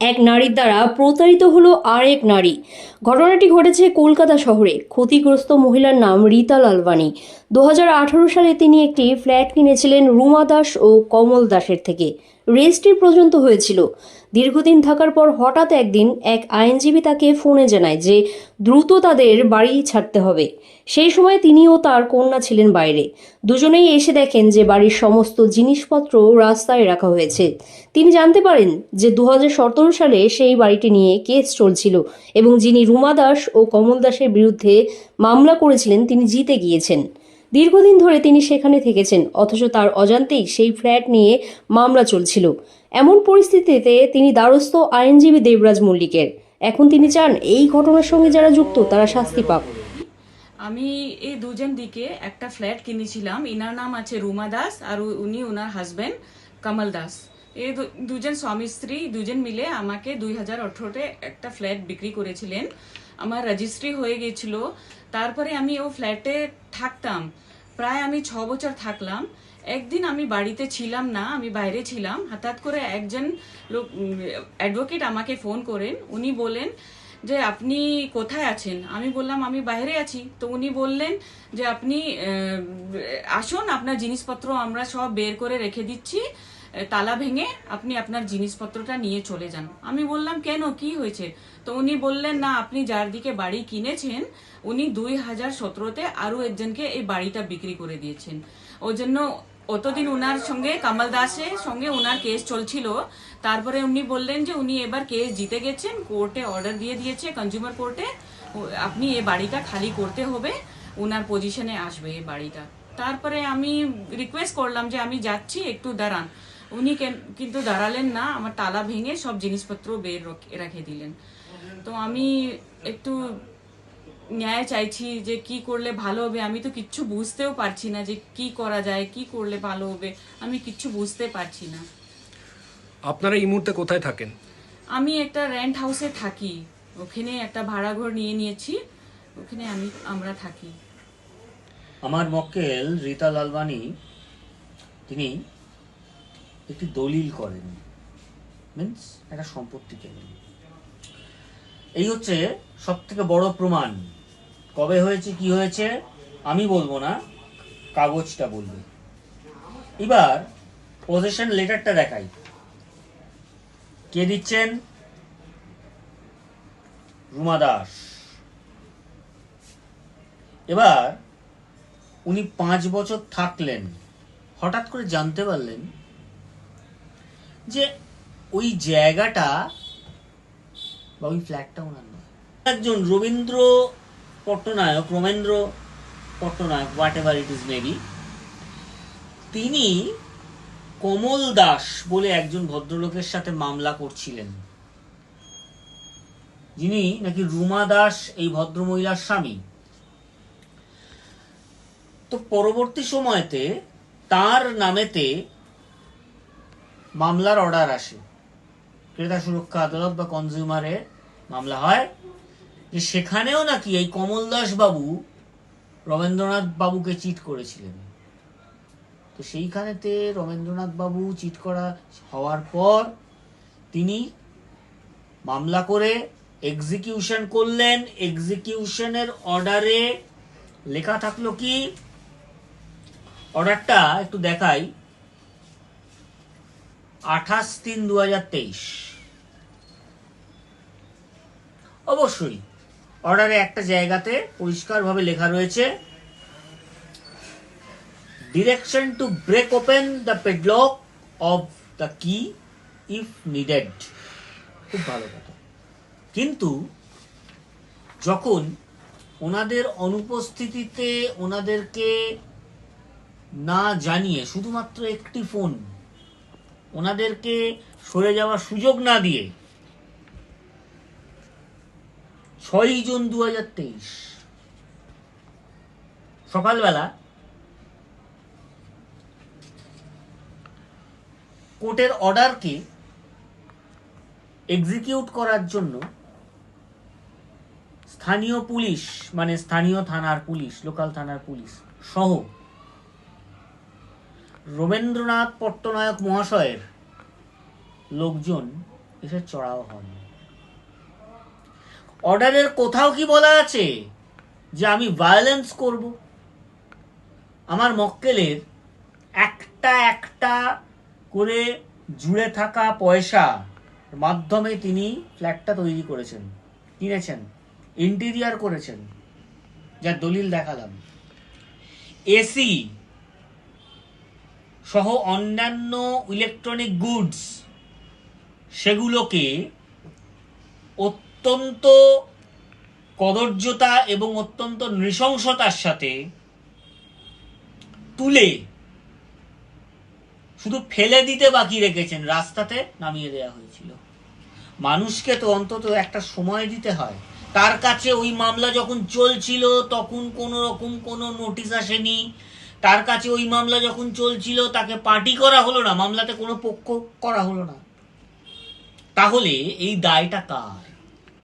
এক নারীর দ্বারা প্রতারিত হলো আর এক নারী। ঘটনাটি ঘটেছে কলকাতা শহরে। ক্ষতিগ্রস্ত মহিলার নাম রীতা লালবাণী। দু সালে তিনি একটি ফ্ল্যাট কিনেছিলেন রুমা দাস ও কমল দাসের থেকে। রেজিস্ট্রি পর্যন্ত হয়েছিল। দীর্ঘদিন থাকার পর হঠাৎ একদিন এক আইনজীবী তাকে ফোনে জানায় যে দ্রুত তাদের বাড়ি ছাড়তে হবে। সেই সময় তিনি ও তার কন্যা ছিলেন বাইরে। দুজনেই এসে দেখেন যে বাড়ির সমস্ত জিনিসপত্র রাস্তায় রাখা হয়েছে। তিনি জানতে পারেন যে দু হাজার সতেরো সালে সেই বাড়িটি নিয়ে কেস চলছিল এবং যিনি রুমা দাস ও কমল দাসের বিরুদ্ধে মামলা করেছিলেন তিনি জিতে গিয়েছেন। দীর্ঘদিন ধরে তিনি সেখানে থেকেছেন, অথচ তার অজান্তেই সেই ফ্ল্যাট নিয়ে মামলা চলছিল। এমন পরিস্থিতিতে তিনি দ্বারস্থ আইনজীবী দেবরাজ মল্লিকের। এখন তিনি চান এই ঘটনার সঙ্গে যারা যুক্ত, তারা শাস্তি পাক। আমি এই দুজন দিকে একটা ফ্ল্যাট কিনেছিলাম। ইনার নাম আছে রুমা দাস আর উনি ওনার হাজবেন্ড কমল দাস। এই দুজন স্বামী স্ত্রী, দুজন মিলে আমাকে দুই হাজার আঠেরোতে একটা ফ্ল্যাট বিক্রি করেছিলেন। আমার রেজিস্ট্রি হয়ে গেছিল। তারপরে আমি ও ফ্ল্যাটে থাকতাম। প্রায় আমি ছ বছর থাকলাম। একদিন আমি বাড়িতে ছিলাম না, আমি বাইরে ছিলাম। হঠাৎ করে একজন লোক অ্যাডভোকেট আমাকে ফোন করেন। উনি বলেন যে, আপনি কোথায় আছেন? আমি বললাম, আমি বাইরে আছি। তো উনি বললেন যে, আপনি আসুন, আপনার জিনিসপত্র আমরা সব বের করে রেখে দিচ্ছি। তালা ভেঙে আপনি আপনার জিনিসপত্রটা নিয়ে চলে যান। আমি বললাম, কেন? কি হয়েছে? তো উনি বললেন, না, আপনি যার দিকে বাড়ি কিনেছেন, উনি দুই হাজার সতেরোতে আরও একজনকে এই বাড়িটা বিক্রি করে দিয়েছেন। ওই জন্য অতদিন উনার সঙ্গে, কামাল দাসের সঙ্গে উনার কেস চলছিল। তারপরে উনি বললেন যে, উনি এবার কেস জিতে গেছেন, কোর্টে অর্ডার দিয়ে দিয়েছে কনজিউমার কোর্টে আপনি এই বাড়িটা খালি করতে হবে, উনার পজিশনে আসবে এই বাড়িটা। তারপরে আমি রিকোয়েস্ট করলাম যে, আমি যাচ্ছি, একটু দাঁড়ান। উনি কেন- কিন্তু দাঁড়ালেন না আমার তালা ভেঙে সব জিনিসপত্র বের রেখে দিলেন। তো আমি একটু ন্যায় চাইছি যে কি করলে ভালো হবে। আমি তো কিচ্ছু বুঝতেও পারছি না যে কি করা যায় কি করলে ভালো হবে। আমি কিচ্ছু বুঝতে পারছি না। আপনারা এই মুহূর্তে কোথায় থাকেন? আমি একটা রেন্ট হাউসে থাকি। ওখানে একটা ভাড়া ঘর নিয়ে নিয়েছি। ওখানে আমি আমরা থাকি। আমার মক্কেল রীতা লালবানি তিনি একটি দলিল করেন। মিন্স একটা সম্পত্তি কেনেন। এই হচ্ছে সব থেকে বড় প্রমাণ। কবে হয়েছে, কি হয়েছে, আমি বলব না, কাগজটা বলবে। এবার পজিশন লেটারটা দেখাই। কে দিচ্ছেন? রুমা দাস। এবার উনি পাঁচ বছর থাকলেন। হঠাৎ করে জানতে পারলেন যে ওই জায়গাটা বা ওই ফ্ল্যাটটা ওনার নয় একজন Rabindra Pattanayak, Ramendra Pattanayak whatever it is maybe তিনি কমল দাস বলে একজন ভদ্রলোকের সাথে মামলা করছিলেন। যিনি নাকি রুমা দাস, এই ভদ্রমহিলার স্বামী। তো পরবর্তী সময়তে তার নামেতে মামলার অর্ডার আসে। ক্রেতা সুরক্ষা আদালত বা কনজিউমারে মামলা হয়। যে সেখানেও নাকি এই কমল দাস বাবু রবীন্দ্রনাথ বাবুকে চিট করেছিলেন। তো সেইখানেতে রবীন্দ্রনাথ বাবু চিট করা হওয়ার পর তিনি মামলা করে এক্সিকিউশন করলেন। এক্সিকিউশনের অর্ডারে লেখা থাকল কি? অর্ডারটা একটু দেখাই। আঠাশ তিন দু হাজার তেইশ। অবশ্যই অর্ডারে একটা জায়গাতে পরিষ্কারভাবে লেখা রয়েছে direction to break open the padlock of the key if needed খুব ভালো কথা। কিন্তু, যখন ওনাদের অনুপস্থিতিতে ওনাদেরকে না জানিয়ে, শুধুমাত্র একটি ফোন ওনাদেরকে সরে যাওয়ার সুযোগ না দিয়ে ছয়ই জুন দু হাজার তেইশ সকালবেলা কোর্টের অর্ডারকে এক্সিকিউট করার জন্য স্থানীয় পুলিশ মানে স্থানীয় থানার পুলিশ, লোকাল থানার পুলিশ সহ রবীন্দ্রনাথ পট্টনায়ক মহাশয়ের লোকজন এসে চড়াও হন। অর্ডারের কোথাও কি বলা আছে যে আমি ভায়োলেন্স করব? আমার মক্কেলের একটা একটা করে জুড়ে থাকা পয়সা মাধ্যমে তিনি ফ্ল্যাটটা তৈরি করেছেন, কিনেছেন ইন্টেরিয়ার করেছেন যার দলিল দেখালাম। এসি সহ অন্যান্য ইলেকট্রনিক গুডস সেগুলোকে অত্যন্ত কদর্যতা এবং অত্যন্ত নৃশংসতার সাথে তুলে শুধু ফেলে দিতে বাকি রেখেছেন, রাস্তাতে নামিয়ে দেওয়া হয়েছিল। মানুষকে তো অন্তত একটা সময় দিতে হয়। তার কাছে ওই মামলা যখন চলছিল, তখন কোনো রকম কোনো নোটিশ আসেনি। তার কাছে ওই মামলা যখন চলছিল, তাকে পার্টি করা হলো না, মামলাতে কোনো পক্ষ করা হলো না। তাহলে এই দায়টা কার?